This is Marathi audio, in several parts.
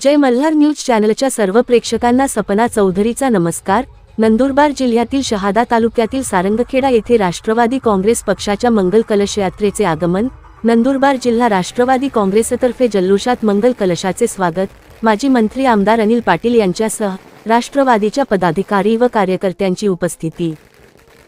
जय मल्हार न्यूज चॅनलच्या सर्व प्रेक्षकांना सपना चौधरीचा नमस्कार. नंदुरबार जिल्ह्यातील शहादा तालुक्यातील सारंगखेडा येथे राष्ट्रवादी काँग्रेस पक्षाच्या मंगल कलश यात्रेचे आगमन. नंदुरबार जिल्हा राष्ट्रवादी काँग्रेसतर्फे जल्लोषात मंगल कलशाचे स्वागत. माजी मंत्री आमदार अनिल पाटील यांच्यासह राष्ट्रवादीच्या पदाधिकारी व कार्यकर्त्यांची उपस्थिती.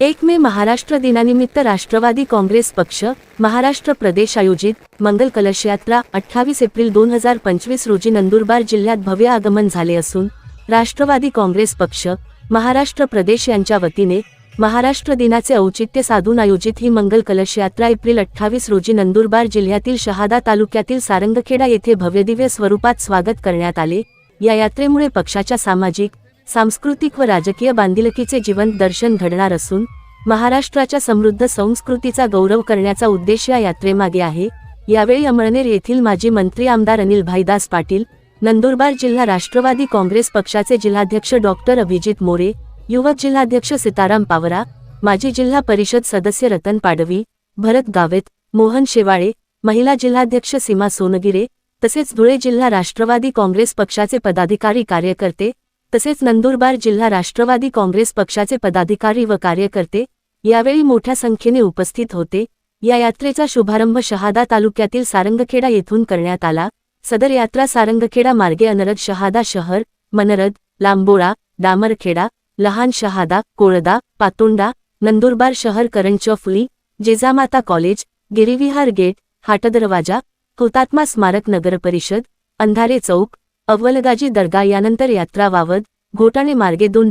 एक मे महाराष्ट्र दिनानिमित्त राष्ट्रवादी काँग्रेस पक्ष महाराष्ट्र प्रदेश आयोजित मंगल कलश यात्रा अठ्ठावीस एप्रिल दोन हजार पंचवीस रोजी नंदुरबार जिल्ह्यात भव्य आगमन झाले असून राष्ट्रवादी काँग्रेस पक्ष महाराष्ट्र प्रदेश यांच्या वतीने महाराष्ट्र दिनाचे औचित्य साधून आयोजित ही मंगल कलश यात्रा एप्रिल अठ्ठावीस रोजी नंदुरबार जिल्ह्यातील शहादा तालुक्यातील सारंगखेडा येथे भव्यदिव्य स्वरूपात स्वागत करण्यात आले. या यात्रेमुळे पक्षाच्या सामाजिक सांस्कृतिक व राजकीय बांधिलकीचे जिवंत दर्शन घडणार असून महाराष्ट्राच्या समृद्ध संस्कृतीचा गौरव करण्याचा उद्देश या यात्रेमागे आहे. यावेळी अमळनेर येथील माजी मंत्री आमदार अनिल भाईदास पाटील नंदुरबार जिल्हा राष्ट्रवादी काँग्रेस पक्षाचे जिल्हाध्यक्ष डॉक्टर अभिजित मोरे युवक जिल्हाध्यक्ष सीताराम पावरा माजी जिल्हा परिषद सदस्य रतन पाडवी भरत गावेत मोहन शेवाळे महिला जिल्हाध्यक्ष सीमा सोनगिरे तसेच धुळे जिल्हा राष्ट्रवादी काँग्रेस पक्षाचे पदाधिकारी कार्यकर्ते तसेच नंदुरबार जिल्हा राष्ट्रवादी काँग्रेस पक्षाचे पदाधिकारी व कार्यकर्ते यावेळी मोठ्या संख्येने उपस्थित होते. या यात्रेचा शुभारंभ शहादा तालुक्यातील सारंगखेडा येथून करण्यात आला. सदर यात्रा सारंगखेडा मार्गे अनरद शहादा शहर मनरद लांबोळा डामरखेडा लहान शहादा कोळदा पातोंडा नंदुरबार शहर करंचफुली जेजामाता कॉलेज गिरिविहार गेट हाटदरवाजा हुतात्मा स्मारक नगरपरिषद अंधारे चौक अव्वलगाजी दर्गा यानंतर यात्रा वावद घोटाणे मार्गे दोन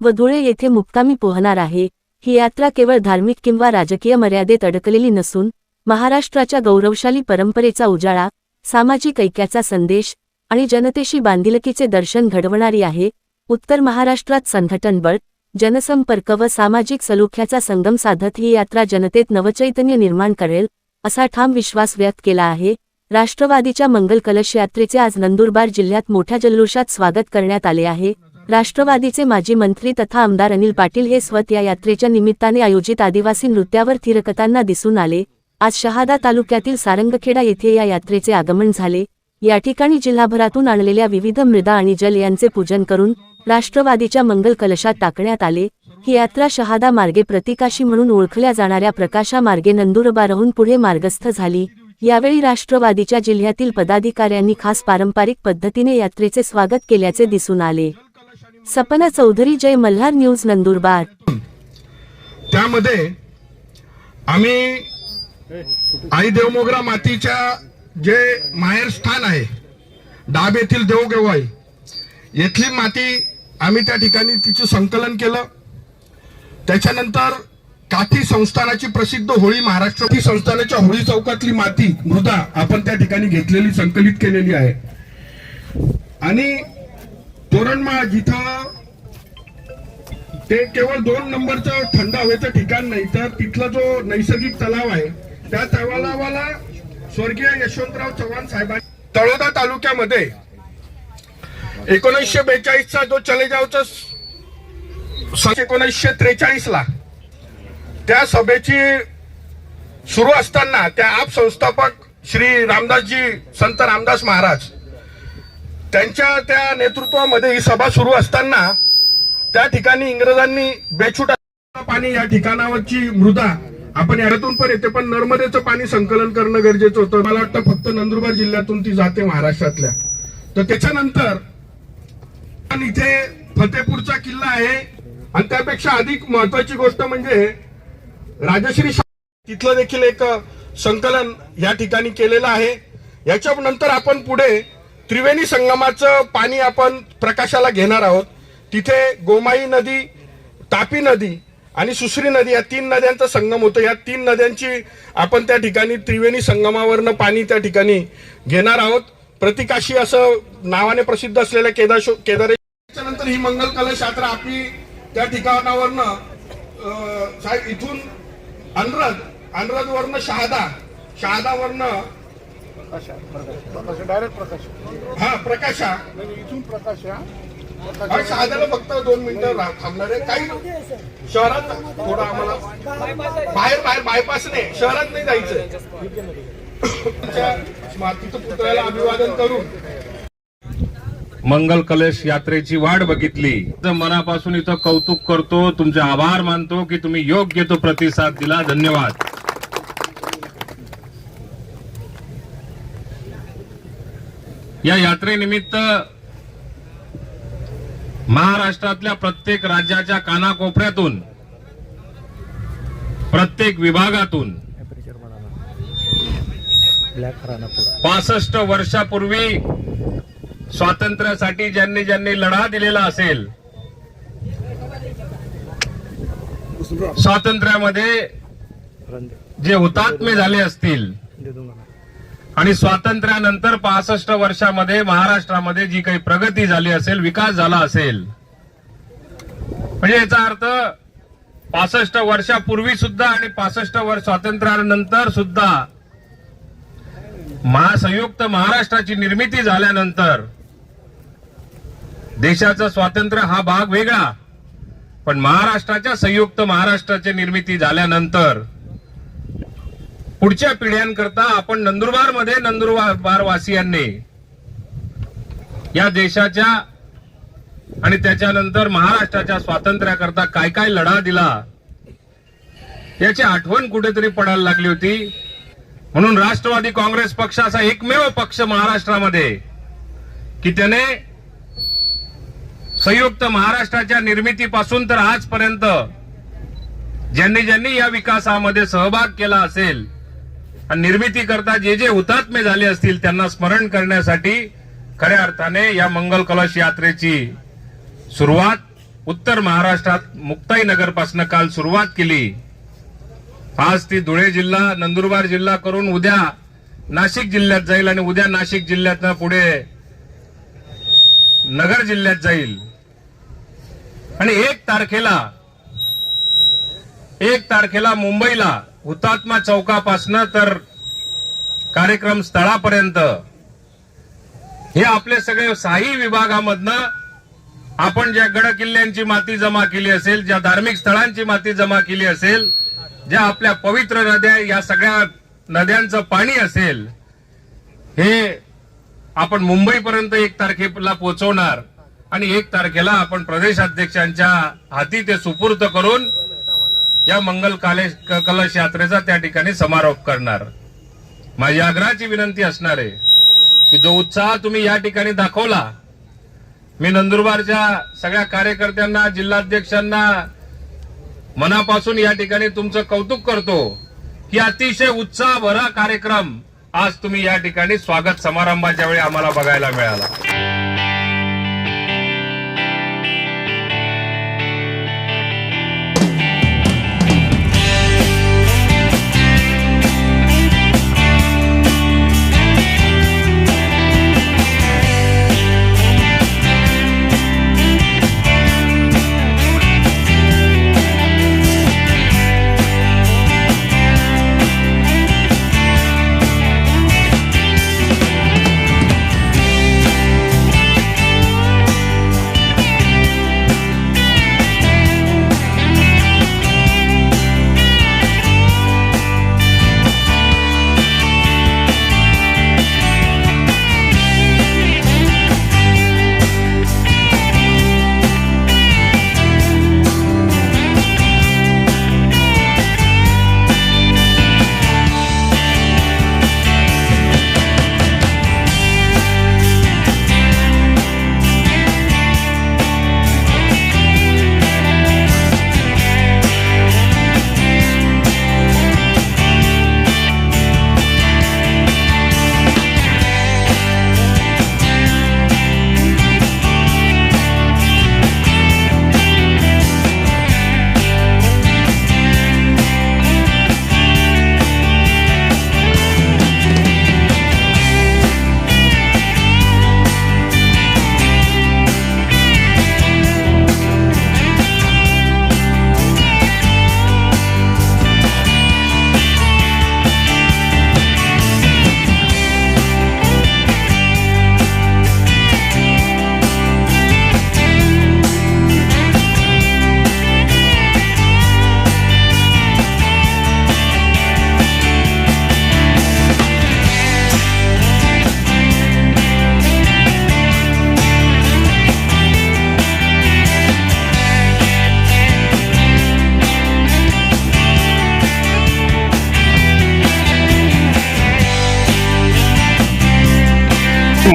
व धुळे येथे मुक्कामी पोहणार आहे. ही यात्रा केवळ धार्मिक किंवा राजकीय मर्यादेत अडकलेली नसून महाराष्ट्राच्या गौरवशाली परंपरेचा उजाळा सामाजिक ऐक्याचा संदेश आणि जनतेशी बांधिलकीचे दर्शन घडवणारी आहे. उत्तर महाराष्ट्रात संघटन बळ जनसंपर्क व सामाजिक सलोख्याचा संगम साधत ही यात्रा जनतेत नवचैतन्य निर्माण करेल असा ठाम विश्वास व्यक्त केला आहे. राष्ट्रवादीच्या मंगल कलश यात्रेचे आज नंदुरबार जिल्ह्यात मोठ्या जल्लोषात स्वागत करण्यात आले आहे. राष्ट्रवादीचे माजी मंत्री तथा आमदार अनिल पाटील हे स्वत या यात्रेच्या निमित्ताने आयोजित आदिवासी नृत्यावर थिरकताना दिसून आले. आज शहादा तालुक्यातील सारंगखेडा येथे या यात्रेचे आगमन झाले. या ठिकाणी जिल्हाभरातून आणलेल्या विविध मृदा आणि जल यांचे पूजन करून राष्ट्रवादीच्या मंगल कलशात टाकण्यात आले. ही यात्रा शहादा मार्गे प्रतिकाशी म्हणून ओळखल्या जाणाऱ्या प्रकाशा मार्गे नंदुरबारहून पुढे मार्गस्थ झाली. यावेळी राष्ट्रवादीच्या जिल्ह्यातील पदाधिकाऱ्यांनी खास पारंपरिक पद्धतीने यात्रेचे स्वागत केल्याचे दिसून आले. सपना चौधरी जय मल्हार न्यूज नंदुरबार. त्यामध्ये आम्ही आई देवमोगरा मातीच्या जे माहेर स्थान आहे डाब येथील देवगेवाई येथली माती आम्ही त्या ठिकाणी तिचं संकलन केलं. त्याच्यानंतर काठी संस्थानाची प्रसिद्ध होळी महाराष्ट्र संस्थानाच्या होळी चौकातली माती मृदा आपण त्या ठिकाणी घेतलेली संकलित केलेली आहे. आणि तोरणमाळ जिथं ते केवळ दोन नंबरचं थंड हवेचं ठिकाण नाही तर तिथला जो नैसर्गिक तलाव आहे त्या तलावाला स्वर्गीय यशवंतराव चव्हाण साहेबांनी तळोदा तालुक्यामध्ये एकोणीसशे बेचाळीसचा जो चलेजावचा सन एकोणीसशे त्रेचाळीस ला त्या सभेची सुरू असताना त्या आप संस्थापक श्री रामदासजी संत रामदास महाराज त्यांच्या त्या नेतृत्वामध्ये ही सभा सुरू असताना त्या ठिकाणी इंग्रजांनी बेछूट पाणी या ठिकाणावरची मृदा आपण यातून पण येते पण नर्मदेचं पाणी संकलन करणं गरजेचं होतं. मला वाटतं फक्त नंदुरबार जिल्ह्यातून ती जाते महाराष्ट्रातल्या. तर त्याच्यानंतर इथे फतेपूरचा किल्ला आहे. आणि त्यापेक्षा अधिक महत्वाची गोष्ट म्हणजे राजश्री तिथलं देखील एक संकलन या ठिकाणी केलेलं आहे. याच्या नंतर आपण पुढे त्रिवेणी संगमाचं पाणी आपण प्रकाशाला घेणार आहोत. तिथे गोमाई नदी तापी नदी आणि सुसरी नदी या तीन नद्यांचा संगम होतो. या तीन नद्यांची आपण त्या ठिकाणी त्रिवेणी संगमावरनं पाणी त्या ठिकाणी घेणार आहोत. प्रतिकाशी असं नावाने प्रसिद्ध असलेल्या केदारशो केदारे त्याच्यानंतर ही मंगल कलश यात्रा आपली त्या ठिकाणावरनं साहेब इथून अनरद अनरद वरनं शहादा. शहादावरनं प्रकाश डायरेक्ट प्रकाश हा प्रकाशा. इथून प्रकाश. शहादाला फक्त दोन मिनिटं थांबणार आहे. काही शहरात थोडं आम्हाला बाहेर बाहेर बायपास नाही शहरात नाही जायचं तिथं पुतळ्याला अभिवादन करून मंगल कलश यात्रेची वाट बघितली. तर मनापासून इथं कौतुक करतो तुमचे आभार मानतो की तुम्ही योग्य तो प्रतिसाद दिला. धन्यवाद. या यात्रेनिमित्त महाराष्ट्रातल्या प्रत्येक राज्याच्या कानाकोपऱ्यातून प्रत्येक विभागातून पासष्ट वर्षापूर्वी स्वातंत्र्यासाठी ज्यांनी ज्यांनी लढा दिलेला असेल स्वातंत्र्यामध्ये जे हुतात्मे झाले असतील आणि स्वातंत्र्यानंतर पासष्ट वर्षामध्ये महाराष्ट्रामध्ये जी काही प्रगती झाली असेल विकास झाला असेल म्हणजे याचा अर्थ पासष्ट वर्षापूर्वी सुद्धा आणि पासष्ट वर्ष स्वातंत्र्यानंतर सुद्धा महासंयुक्त महाराष्ट्राची निर्मिती झाल्यानंतर देशाचं स्वातंत्र्य हा भाग वेगळा. पण महाराष्ट्राच्या संयुक्त महाराष्ट्राची निर्मिती झाल्यानंतर पुढच्या पिढ्यांकरता आपण नंदुरबारमध्ये नंदुरबार वासियांनी या देशाच्या आणि त्याच्यानंतर महाराष्ट्राच्या स्वातंत्र्याकरता काय काय लढा दिला याची आठवण कुठेतरी पडायला लागली होती. म्हणून राष्ट्रवादी काँग्रेस पक्ष असा एकमेव पक्ष महाराष्ट्रामध्ये की त्याने संयुक्त महाराष्ट्राच्या निर्मितीपासून तर आजपर्यंत ज्यांनी ज्यांनी या विकासामध्ये सहभाग केला असेल आणि निर्मिती करता जे जे हुतात्मे झाले असतील त्यांना स्मरण करण्यासाठी खऱ्या अर्थाने या मंगल कलश यात्रेची सुरुवात उत्तर महाराष्ट्रात मुक्ताईनगरपासून काल सुरुवात केली. आज ती धुळे जिल्हा नंदुरबार जिल्हा करून उद्या नाशिक जिल्ह्यात जाईल आणि उद्या नाशिक जिल्ह्यातनं पुढे नगर जिल्ह्यात जाईल. आणि एक तारखेला एक तारखेला मुंबईला हुतात्मा चौकापासनं तर कार्यक्रम स्थळापर्यंत. हे आपले सगळे साही विभागामधनं आपण ज्या गड किल्ल्यांची माती जमा केली असेल ज्या धार्मिक स्थळांची माती जमा केली असेल ज्या आपल्या पवित्र नद्या या सगळ्या नद्यांचं पाणी असेल हे आपण मुंबईपर्यंत एक तारखेला पोहोचवणार आणि एक तारखेला आपण प्रदेशाध्यक्षांच्या हाती ते सुपूर्त करून या मंगल काले कलश यात्रेचा त्या ठिकाणी समारोप करणार. माझी आग्रहाची विनंती असणार आहे की जो उत्साह तुम्ही या ठिकाणी दाखवला मी नंदुरबारच्या सगळ्या कार्यकर्त्यांना जिल्हाध्यक्षांना मनापासून या ठिकाणी तुमचं कौतुक करतो की अतिशय उत्साह भरा कार्यक्रम आज तुम्ही या ठिकाणी स्वागत समारंभाच्या वेळी आम्हाला बघायला मिळाला.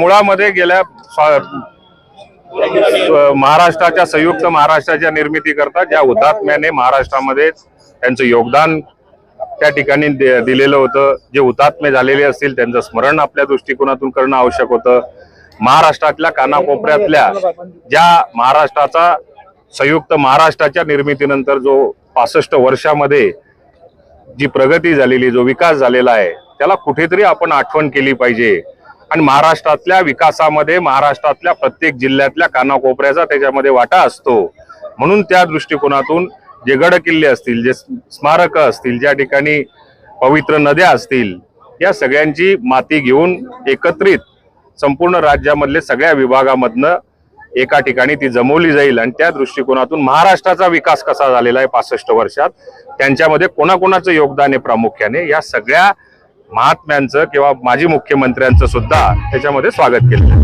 मुळामध्ये गेल्या महाराष्ट्राच्या संयुक्त महाराष्ट्राच्या निर्मिती करता ज्या हुतात्म्याने महाराष्ट्रामध्ये त्यांचं योगदान त्या ठिकाणी दिलेलं होतं जे हुतात्मे झालेले असतील त्यांचं स्मरण आपल्या दृष्टिकोनातून करणं आवश्यक होतं. महाराष्ट्रातल्या कानाकोपऱ्यातल्या ज्या महाराष्ट्राचा संयुक्त महाराष्ट्राच्या निर्मितीनंतर जो पासष्ट वर्षामध्ये जी प्रगती झालेली जो विकास झालेला आहे त्याला कुठेतरी आपण आठवण केली पाहिजे. आणि महाराष्ट्रातल्या विकासामध्ये महाराष्ट्रातल्या प्रत्येक जिल्ह्यातल्या कानाकोपऱ्याचा त्याच्यामध्ये वाटा असतो. म्हणून त्या दृष्टिकोनातून जे गड किल्ले असतील जे स्मारकं असतील ज्या ठिकाणी पवित्र नद्या असतील या सगळ्यांची माती घेऊन एकत्रित संपूर्ण राज्यामधले सगळ्या विभागामधनं एका ठिकाणी ती जमवली जाईल. आणि त्या दृष्टिकोनातून महाराष्ट्राचा विकास कसा झालेला आहे पासष्ट वर्षात त्यांच्यामध्ये कोणाकोणाचं योगदान आहे प्रामुख्याने या सगळ्या महात्म्यांचं किंवा माजी मुख्यमंत्र्यांचं सुद्धा त्याच्यामध्ये स्वागत केलं